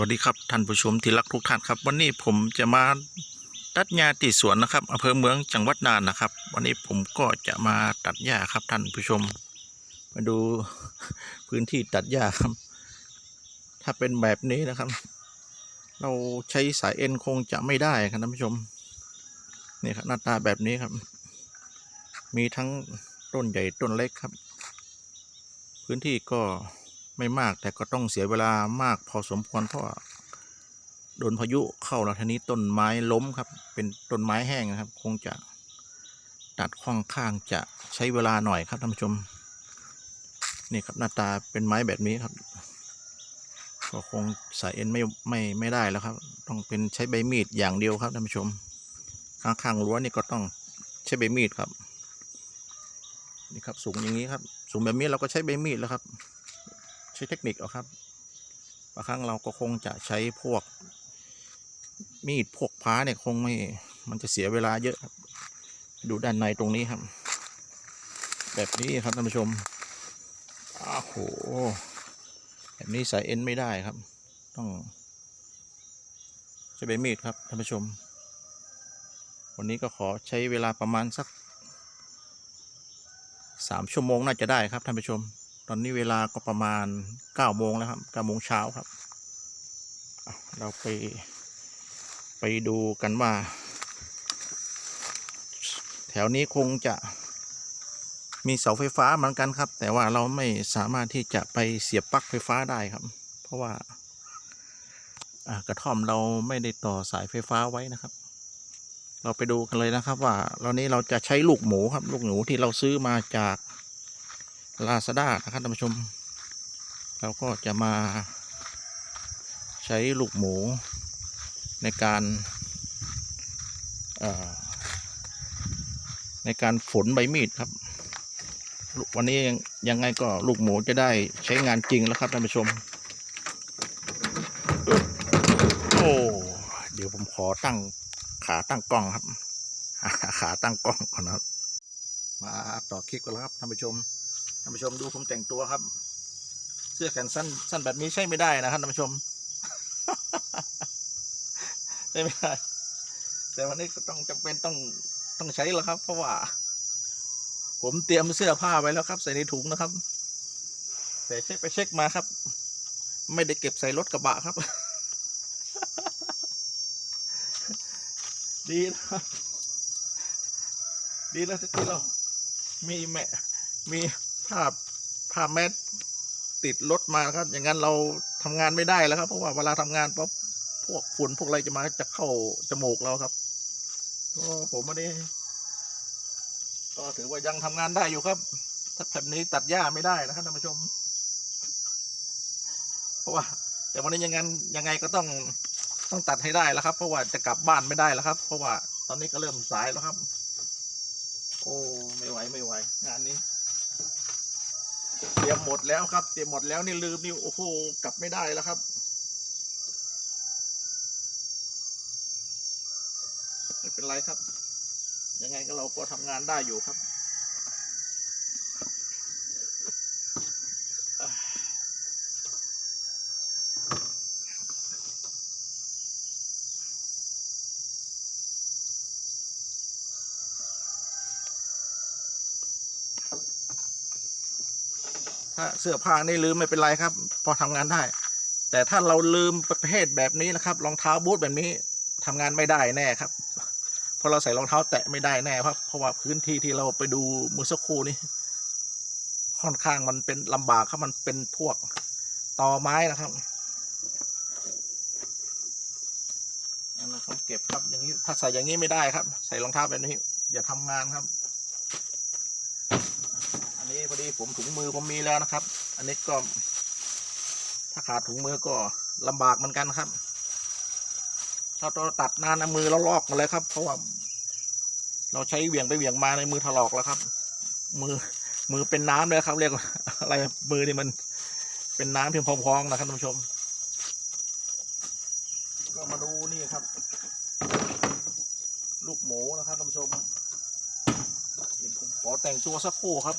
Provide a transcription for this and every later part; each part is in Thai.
วัสดีครับท่านผู้ชมที่รักทุกท่านครับ วันนี้ผมจะมาตัดหญ้าที่สวนนะครับอำเภอเมืองจังหวัดน่านนะครับ วันนี้ผมก็จะมาตัดหญ้าครับท่านผู้ชม มาดูพื้นที่ตัดหญ้าครับ ถ้าเป็นแบบนี้นะครับ เราใช้สายเอ็นคงจะไม่ได้ครับท่านผู้ชมนี่ครับหน้าตาแบบนี้ครับ มีทั้งต้นใหญ่ต้นเล็กครับ พื้นที่ก็ ไม่มากแต่ก็ต้องเสียเวลามากพอสมควรเพราะโดนพายุเข้าแล้วทีนี้ต้นไม้ล้มครับ เป็นต้นไม้แห้งนะครับ คงจะตัดค่อนข้างจะใช้เวลาหน่อยครับท่านผู้ชมนี่ครับหน้าตาเป็นไม้แบบนี้ครับก็คงใส่เอ็นไม่ไม่ไม่ได้แล้วครับ ต้องเป็นใช้ใบมีดอย่างเดียวครับท่านผู้ชม ข้างๆรั้วนี่ก็ต้องใช้ใบมีดครับนี่ครับสูงอย่างนี้ครับ สูงแบบนี้เราก็ใช้ใบมีดแล้วครับ ใช้เทคนิคเอครับบางครั้งเราก็คงจะใช้พวก มีดพวกพ้าเนี่ยคงไม่มันจะเสียเวลาเยอะครับ ดูด้านในตรงนี้ครับ แบบนี้ครับท่านผู้ชมอ้าโหแบบนี้ใส่เอ็นไม่ได้ครับ ต้องใช้ใบมีดครับท่านผู้ชม วันนี้ก็ขอใช้เวลาประมาณสักสามชั่วโมงน่าจะได้ครับท่านผู้ชม ตอนนี้เวลาก็ประมาณเก้าโมงแล้วครับเก้าโมงเช้าครับ เราไปไปดูกันว่า แถวนี้คงจะมีเสาไฟฟ้าเหมือนกันครับ แต่ว่าเราไม่สามารถที่จะไปเสียบปลั๊กไฟฟ้าได้ครับ เพราะว่ากระท่อมเราไม่ได้ต่อสายไฟฟ้าไว้นะครับ เราไปดูกันเลยนะครับว่าเรานี้เราจะใช้ลูกหมูครับ ลูกหมูที่เราซื้อมาจาก ลาซาด้านะครับท่านผู้ชม เราก็จะมาใช้ลูกหมูในการในการฝนใบมีดครับ วันนี้ยังไงก็ลูกหมูจะได้ใช้งานจริงแล้วครับท่านผู้ชม โอ้เดี๋ยวผมขอตั้งขาตั้งกล้องครับ ขาตั้งกล้องก่อนนะครับ มาต่อคลิปกันแล้วครับท่านผู้ชม ท่านผู้ชมดูผมแต่งตัวครับ เสื้อแขนสั้นสั้นแบบนี้ใช่ไม่ได้นะครับท่านผู้ชมใช่ไม่ได้แต่วันนี้ก็ต้องจำเป็นต้องต้องใช้แล้วครับ เพราะว่า ผมเตรียมเสื้อผ้าไว้แล้วครับ ใส่ในถุงนะครับ แต่เช็คไปเช็คมาครับ ไม่ได้เก็บใส่รถกระบะครับ ดีนะดีแล้วที่เรามีแม่มี ภาพภาแมสติดรถมาครับ อย่างนั้นเราทำงานไม่ได้แล้วครับ เพราะว่าเวลาทำงานปั๊บพวกฝุ่นพวกอะไรจะมาจะเข้าจมูกเราครับก็ผมไม่ได้ก็ถือว่ายังทำงานได้อยู่ครับ ถ้าแบบนี้ตัดหญ้าไม่ได้นะครับท่านผู้ชม เพราะว่า แต่วันนี้ยังไงยังไงก็ต้องต้องตัดให้ได้แล้วครับ เพราะว่าจะกลับบ้านไม่ได้แล้วครับ เพราะว่าตอนนี้ก็เริ่มสายแล้วครับ โอ้ไม่ไหวไม่ไหว งานนี้ เตรียมหมดแล้วครับ เตรียมหมดแล้วนี่ลืมนี่โอ้โหกลับไม่ได้แล้วครับไม่เป็นไรครับ ยังไงก็เราก็ทำงานได้อยู่ครับ ถ้าเสื้อผ้านี่ลืมไม่เป็นไรครับ พอทำงานได้ แต่ถ้าเราลืมประเภทแบบนี้นะครับรองเท้าบูทแบบนี้ทำงานไม่ได้แน่ครับเพราะเราใส่รองเท้าแตะไม่ได้แน่ครับเพราะว่าพื้นที่ที่เราไปดูมือสักครู่นี้ค่อนข้างมันเป็นลำบากครับมันเป็นพวกตอไม้นะครับเราต้องเก็บครับอย่างนี้ถ้าใส่อย่างนี้ไม่ได้ครับ ใส่รองเท้าแบบนี้อย่าทำงานครับ นี้ผมถุงมือผมมีแล้วนะครับ อันนี้ก็ ถ้าขาดถุงมือก็ลำบากเหมือนกันครับ ถ้าเราตัดนานมือเราลอกมดเลยครับ เพราะว่าเราใช้เหวี่ยงไปเหวี่ยงมาในมือถลอกแล้วครับ มือมือเป็นน้ำเลยครับ เรียกว่าอะไรมือนี่มันเป็นน้ำเพียงพองๆนะครับท่านผู้ชม ก็มาดูนี่ครับ ลูกหมูนะครับท่านผู้ชมผมขอแต่งตัวสักครู่ครับ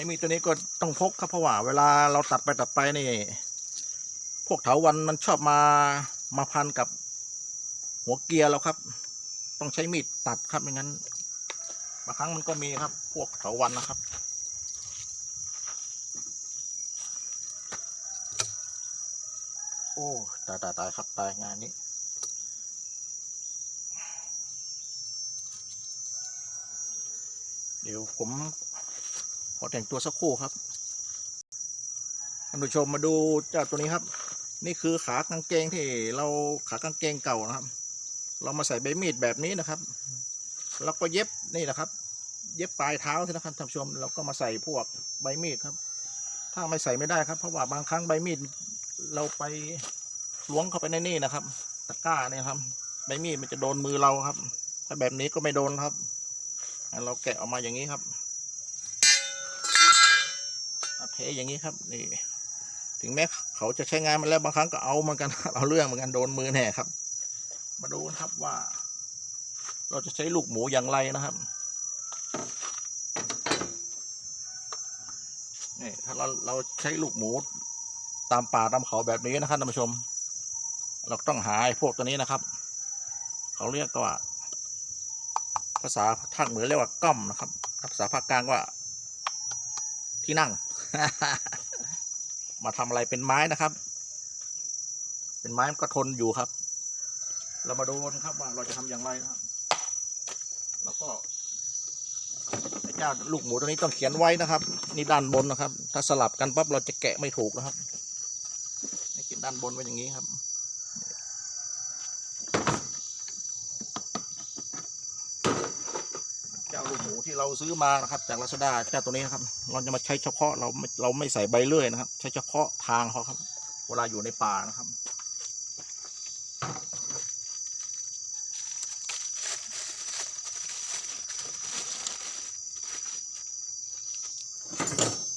อ้มีตัวนี้ก็ต้องพกครับเพราะว่าเวลาเราตัดไปตัดไปนี่ พวกเถาวันมันชอบมามาพันกับหัวเกียร์เราครับ ต้องใช้มีดตัดครับไม่งั้นบางครั้งมันก็มีครับ พวกเถาวันนะครับโอ้ตายตายตายครับตายงานนี้ เดี๋ยวผม ขอแต่งตัวสักครู่ครับท่านผู้ชมมาดูเจ้าตัวนี้ครับ นี่คือขากางเกงที่เราขากางเกงเก่านะครับ เรามาใส่ใบมีดแบบนี้นะครับแล้วก็เย็บนี่นะครับ เย็บปลายเท้าใช่นะครับท่านผู้ชมเราก็มาใส่พวกใบมีดครับ ถ้าไม่ใส่ไม่ได้ครับ เพราะว่าบางครั้งใบมีดเราไปล้วงเข้าไปในนี่นะครับ ตะกร้าเนี่ยครับ ใบมีดมันจะโดนมือเราครับ ถ้าแบบนี้ก็ไม่โดนครับเราแกะออกมาอย่างนี้ครับ เทอย่างนี้ครับนี่ถึงแม้เขาจะใช้งานมาแล้วบางครั้งก็เอาเหมือนกันเอาเรื่องเหมือนกันโดนมือแน่ครับ มาดูนะครับว่า เราจะใช้ลูกหมูอย่างไรนะครับนี่ถ้าเราเราใช้ลูกหมูตามป่าตามเขาแบบนี้นะครับท่านผู้ชม เราต้องหาพวกตัวนี้นะครับ เขาเรียกว่า ภาษาภาคเหนือเรียกว่าก้อมนะครับ ภาษาภาคกลางว่าที่นั่ง มาทำอะไรเป็นไม้นะครับ เป็นไม้มันก็ทนอยู่ครับ เรามาดูนะครับว่าเราจะทำอย่างไรนะครับแล้วก็เจ้าลูกหมูตัวนี้ต้องเขียนไว้นะครับ นี่ด้านบนนะครับ ถ้าสลับกันปั๊บเราจะแกะไม่ถูกนะครับให้เขียนด้านบนไว้อย่างนี้ครับ เจ้าลูกหมูที่ เราซื้อมานะครับ จากลาซาด้าเจ้าตัวนี้นะครับ เราจะมาใช้เฉพาะเราเราไม่ใส่ใบเลื่อยนะครับ ใช้เฉพาะทางเขาครับ เวลาอยู่ในป่านะครับ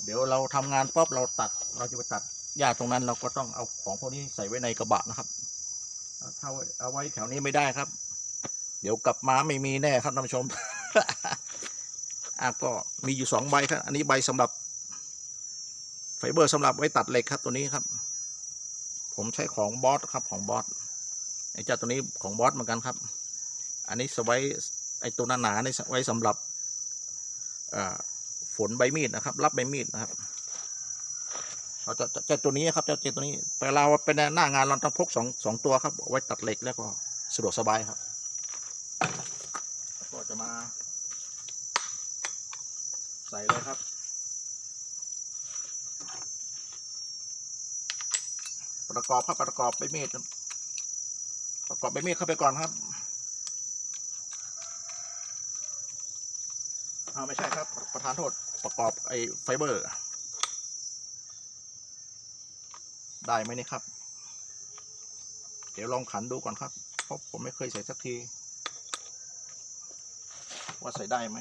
เดี๋ยวเราทำงานป๊อบเราตัด เราจะไปตัดหญ้าตรงนั้นเราก็ต้องเอาของพวกนี้ใส่ไว้ในกระบะนะครับถ้าเอาไว้แถวนี้ไม่ได้ครับ เดี๋ยวกลับมาไม่มีแน่ครับท่านผู้ชม อะก็มีอยู่สองใบครับ อันนี้ใบสำหรับ ไฟเบอร์สำหรับไว้ตัดเหล็กครับตัวนี้ครับ ผมใช้ของบอสครับของบอสไอ้เจ้าตัวนี้ของบอสเหมือนกันครับ อันนี้สไว้ไอ้ตัวหนาๆนี่ไว้สำหรับฝนใบมีดนะครับ รับใบมีดนะครับเราจะจะจะตัวนี้ครับจะเจตัวนี้เวลาเป็นหน้างานเราต้องพกสองสองตัวครับไว้ตัดเหล็กแล้วก็สะดวกสบายครับ ก็จะมา ใส่ เลยครับ ประกอบครับประกอบใบมีดครับประกอบใบมีดเข้าไปก่อนครับเอาไม่ใช่ครับ ประธานโทษประกอบไอ้ไฟเบอร์ ได้ไหมนี่ครับ เดี๋ยวลองขันดูก่อนครับ เพราะผมไม่เคยใส่สักที ว่าใส่ได้ไหม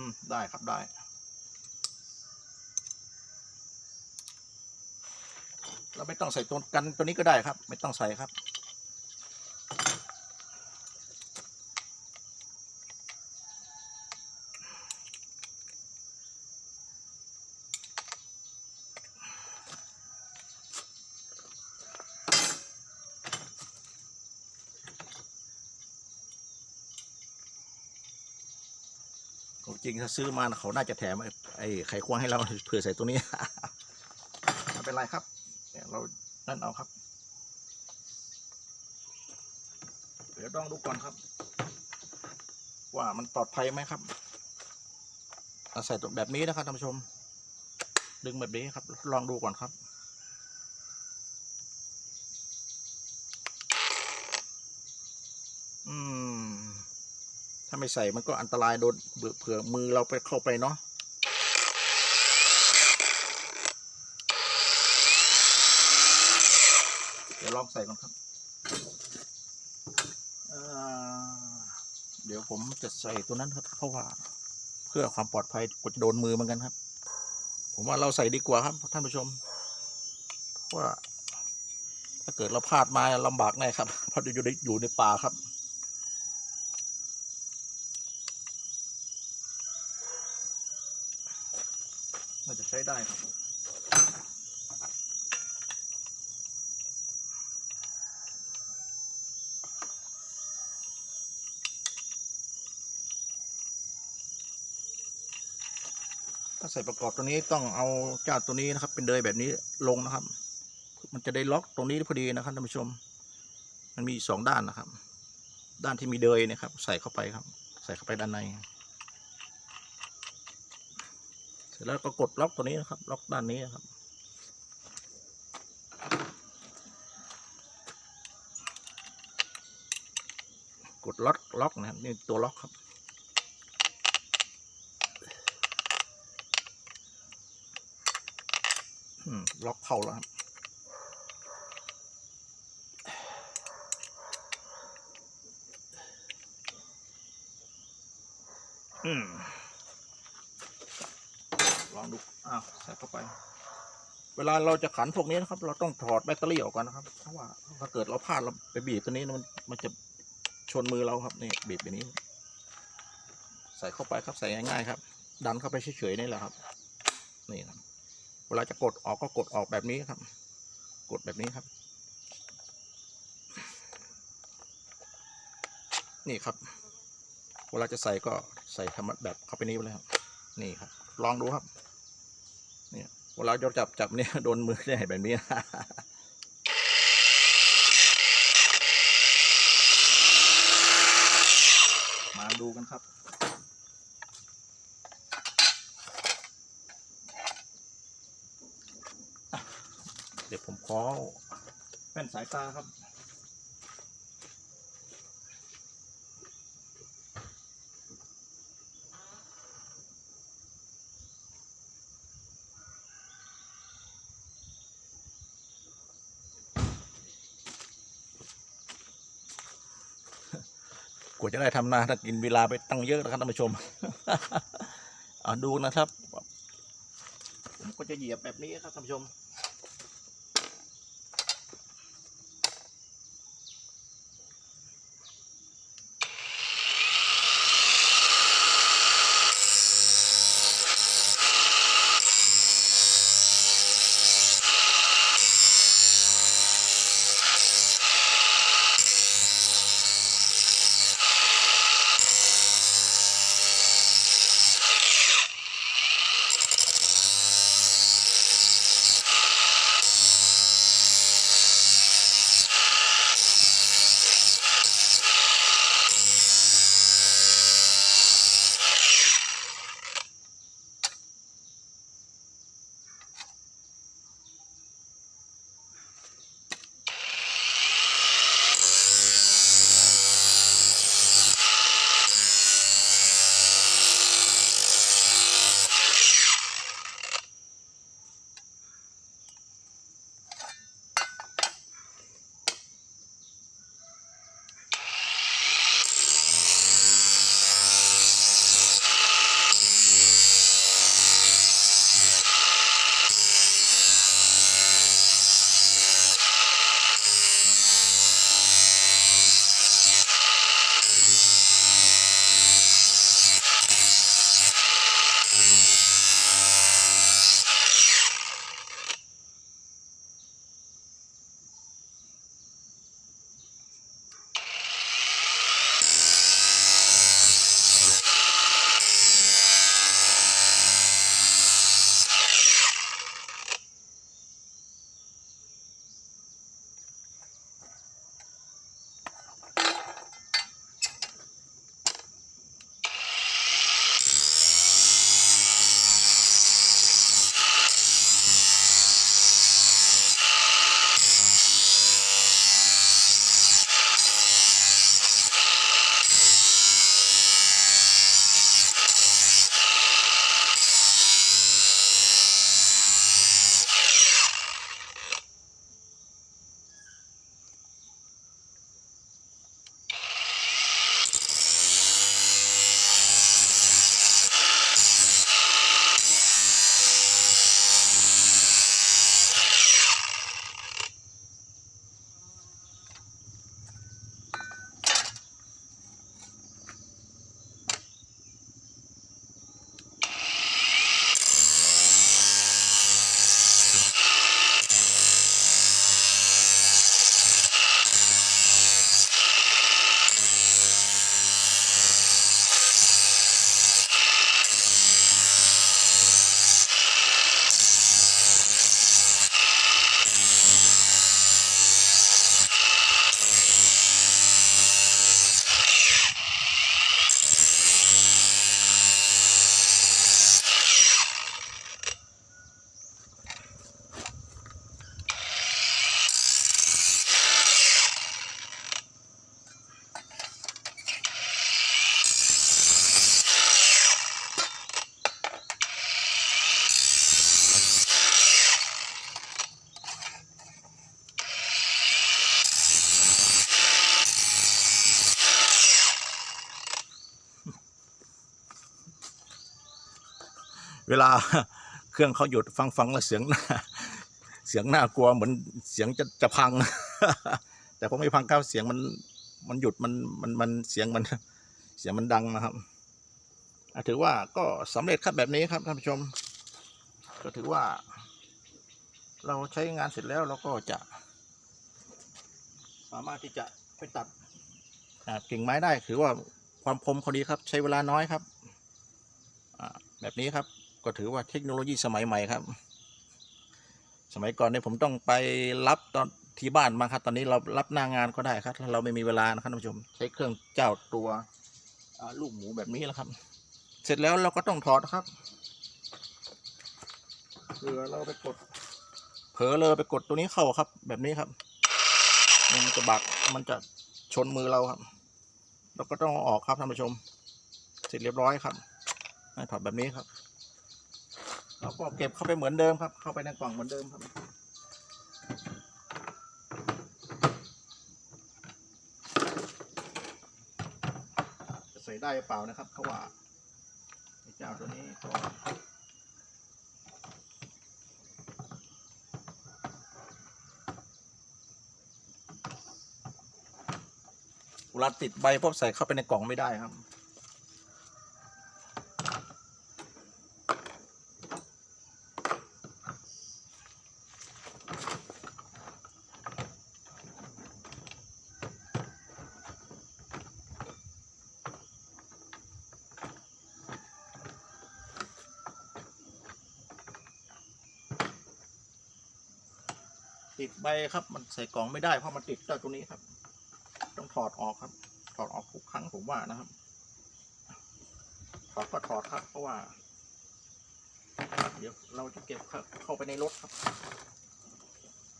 อืม ได้ครับได้ เราไม่ต้องใส่ตัวกันตัวนี้ก็ได้ครับ ไม่ต้องใส่ครับ จริงถ้าซื้อมาเขาน่าจะแถมไอ้ไอ้ไขควงให้เราเผื่อใส่ตัวนี้ไม่เป็นไรครับเรานั่นเอาครับ เดี๋ยวต้องดูก่อนครับ ว่ามันปลอดภัยไหมครับใส่ตัวแบบนี้นะครับท่านผู้ชม ดึงแบบนี้ครับ ลองดูก่อนครับ อืม ถ้า ไม่ใส่มันก็อันตรายโดนเบื่อเผื่อมือเราไปเข้าไปเนาะเดี๋ยวลองใส่ก่อนครับเเดี๋ยวผมจะใส่ตัวนั้นครับ เพราะว่าเพื่อความปลอดภัยกลัวจะโดนมือเหมือนกันครับ ผมว่าเราใส่ดีกว่าครับท่านผู้ชมเพราะว่า ถ้าเกิดเราพลาดมาลำบากแน่ครับเพราะอยู่ในอยู่ในป่าครับ ใช้ได้ครับ ถ้าใส่ประกอบตัวนี้ต้องเอาเจ้าตัวนี้นะครับ เป็นเดยแบบนี้ลงนะครับ มันจะได้ล็อกตรงนี้พอดีนะครับท่านผู้ชม มันมีสองด้านนะครับ ด้านที่มีเดยนะครับ ใส่เข้าไปครับ ใส่เข้าไปด้านใน เสร็จแล้วก็กดล็อกตัวนี้นะครับ ล็อกด้านนี้นะครับกดล็อกล็อกนะครับนี่ตัวล็อกครับ อืม ล็อกเข้าแล้วครับอลองดู อ้าว ใส่เข้าไป เวลาเราจะขันพวกนี้นะครับ เราต้องถอดแบตเตอรี่ออกก่อนนะครับ เพราะว่าถ้าเกิดเราพลาดเราไปบีบตัวนี้มันมันจะชนมือเราครับนี่บีบแบบนี้ ใส่เข้าไปครับ ใส่ง่ายๆครับ ดันเข้าไปเฉยๆนี่แหละครับ นี่ครับ เวลาจะกดออกก็กดออกแบบนี้ครับ กดแบบนี้ครับ นี่ครับ เวลาจะใส่ก็ใส่ธรรมะแบบเข้าไปนี้ไปเลยครับ นี่ครับ ลองดูครับ เนี่ยเวลาเราจับจับเนี่ยโดนมือได้แบบนี้มาดูกันครับ เดี๋ยวผมขอแป้นสายตาครับ กว่าจะได้ทำนาถ้ากินเวลาไปตั้งเยอะนะครับท่านผู้ชมอ่าดูนะครับ ผมก็จะเหยียบแบบนี้ครับท่านผู้ชม เวลาเครื่องเขาหยุดฟังฟังแล้วเสียงเสียงน่ากลัวเหมือนเสียงจะจะพัง แต่ผมไม่พังครับเสียงมันมันหยุดมันมันมันเสียงมันเสียงมันดังนะครับถือว่าก็สำเร็จครับแบบนี้ครับท่านผู้ชม ก็ถือว่า เราใช้งานเสร็จแล้วเราก็จะ สามารถที่จะไปตัดกิ่งไม้ได้ ถือว่าความคมเขาดีครับ ใช้เวลาน้อยครับแบบนี้ครับ ก็ถือว่าเทคโนโลยีสมัยใหม่ครับ สมัยก่อนเนี่ยผมต้องไปรับตอนที่บ้านมาครับตอนนี้เรารับหน้างานก็ได้ครับถ้าเราไม่มีเวลานะครับท่านผู้ชม ใช้เครื่องเจ้าตัวลูกหมูแบบนี้แหละครับ เสร็จแล้วเราก็ต้องถอดครับเผื่อเราไปกดเผลอเลยไปกดตัวนี้เข้าครับ แบบนี้ครับ มันจะบักมันจะชนมือเราครับเราก็ต้องออกครับท่านผู้ชม เสร็จเรียบร้อยครับถอดแบบนี้ครับ เราก็เก็บเข้าไปเหมือนเดิมครับ เข้าไปในกล่องเหมือนเดิมครับจะใส่ได้หรือเปล่านะครับเพราว่าไอ้เจ้าตัวนี้ก็เวลาติดใบพวกใส่เข้าไปในกล่องไม่ได้ครับ ใบครับ มันใส่กล่องไม่ได้เพราะมันติดเจ้าตัวนี้ครับ ต้องถอดออกครับ ถอดออกทุกครั้งผมว่านะครับ ถอดก็ถอดครับ เพราะว่า เดี๋ยวเราจะเก็บครับ เข้าไปในรถครับ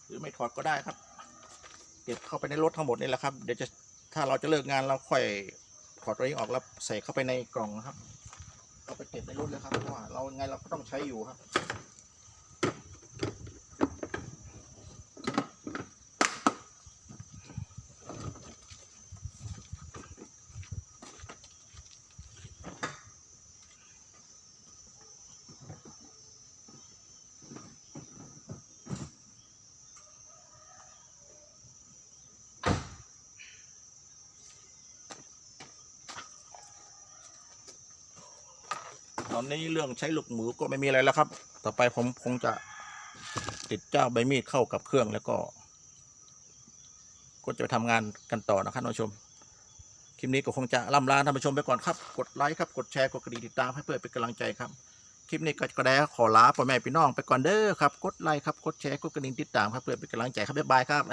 หรือไม่ถอดก็ได้ครับ เก็บเข้าไปในรถทั้งหมดนี่แหละครับ เดี๋ยวจะถ้าเราจะเลิกงานเราค่อยถอดตัวนี้ออกแล้วใส่เข้าไปในกล่องนะครับ เอาไปเก็บในรถเลยครับเพราะว่าเราไงเราก็ต้องใช้อยู่ครับ อนนี้เรื่องใช้ลูกหมูก็ไม่มีอะไรแล้วครับ ต่อไปผมคงจะติดเจ้าใบมีดเข้ากับเครื่องแล้วก็ ก็จะไปทำงานกันต่อนะครับท่านผู้ชม คลิปนี้ก็คงจะล่ำลาท่านผู้ชมไปก่อนครับ กดไลค์ครับ กดแชร์ กดกระดิ่งติดตามให้เพื่อเป็นกำลังใจครับ คลิปนี้ก็กระแดขอลาพ่อแม่พี่น้องไปก่อนเด้อครับ กดไลค์ครับ กดแชร์ กดกระดิ่งติดตามครับเพื่อเป็นกำลังใจครับบ๊ายบายครับ